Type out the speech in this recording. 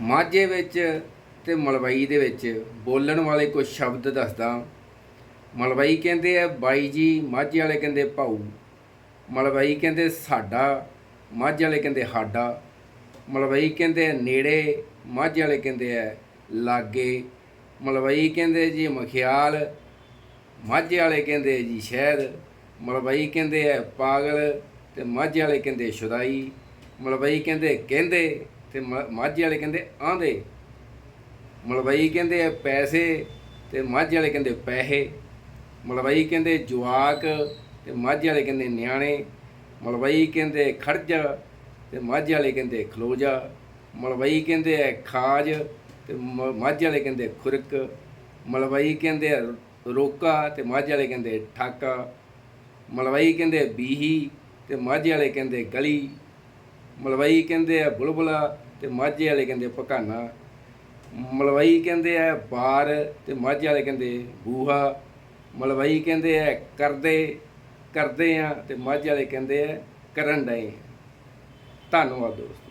ਮਾਝੇ ਵਿੱਚ ਤੇ ਮਲਵਈ ਦੇ ਵਿੱਚ ਬੋਲਣ ਵਾਲੇ ਕੁਝ ਸ਼ਬਦ ਦੱਸਦਾ। ਮਲਵਈ ਕਹਿੰਦੇ ਆ, ਬਾਈ ਜੀ, ਮਾਝੇ ਵਾਲੇ ਕਹਿੰਦੇ ਭਾਊ। ਮਲਵਈ ਕਹਿੰਦੇ ਸਾਡਾ, ਮਾਝੇ ਵਾਲੇ ਕਹਿੰਦੇ ਹਾਡਾ। ਮਲਵਈ ਕਹਿੰਦੇ ਨੇੜੇ, ਮਾਝੇ ਵਾਲੇ ਕਹਿੰਦੇ ਆ ਲਾਗੇ। ਮਲਵਈ ਕਹਿੰਦੇ ਜੀ ਮਖਿਆਲ, ਮਾਝੇ ਵਾਲੇ ਕਹਿੰਦੇ ਜੀ ਸ਼ਹਿਰ। ਮਲਵਈ ਕਹਿੰਦੇ ਆ ਪਾਗਲ ਤੇ ਮਾਝੇ ਵਾਲੇ ਕਹਿੰਦੇ ਸ਼ੁਦਾਈ। ਮਲਵਈ ਕਹਿੰਦੇ ਕਹਿੰਦੇ ਤੇ ਮਾਝੇ ਵਾਲੇ ਕਹਿੰਦੇ ਆਂਦੇ ਮਲਵਈ ਕਹਿੰਦੇ ਆ ਪੈਸੇ ਤੇ ਮਾਝੇ ਵਾਲੇ ਕਹਿੰਦੇ ਪੈਸੇ। ਮਲਵਈ ਕਹਿੰਦੇ ਜਵਾਕ ਤੇ ਮਾਝੇ ਵਾਲੇ ਕਹਿੰਦੇ ਨਿਆਣੇ। ਮਲਵਈ ਕਹਿੰਦੇ ਖੜਜਾ ਤੇ ਮਾਝੇ ਵਾਲੇ ਕਹਿੰਦੇ ਖਲੋਜਾ। ਮਲਵਈ ਕਹਿੰਦੇ ਆ ਖਾਜ ਤੇ ਮਾਝੇ ਵਾਲੇ ਕਹਿੰਦੇ ਖੁਰਕ। ਮਲਵਈ ਕਹਿੰਦੇ ਆ ਰੋਕਾ ਤੇ ਮਾਝੇ ਵਾਲੇ ਕਹਿੰਦੇ ਠਾਕਾ। ਮਲਵਈ ਕਹਿੰਦੇ ਬੀਹੀ ਤੇ ਮਾਝੇ ਵਾਲੇ ਕਹਿੰਦੇ ਗਲੀ। ਮਲਵਈ ਕਹਿੰਦੇ ਆ ਬੁਲਬੁਲਾ ਤੇ ਮਾਝੇ ਵਾਲੇ ਕਹਿੰਦੇ ਪਕਾਨਾ। ਮਲਵਈ ਕਹਿੰਦੇ ਆ ਬਾਰ ਤੇ ਮਾਝੇ ਵਾਲੇ ਕਹਿੰਦੇ ਬੂਹਾ। ਮਲਵਈ ਕਹਿੰਦੇ ਆ ਕਰਦੇ ਕਰਦੇ ਆ ਤੇ ਮਾਝੇ ਵਾਲੇ ਕਹਿੰਦੇ ਆ ਕਰਨ ਡਏ ਧੰਨਵਾਦ ਦੋਸਤੋ।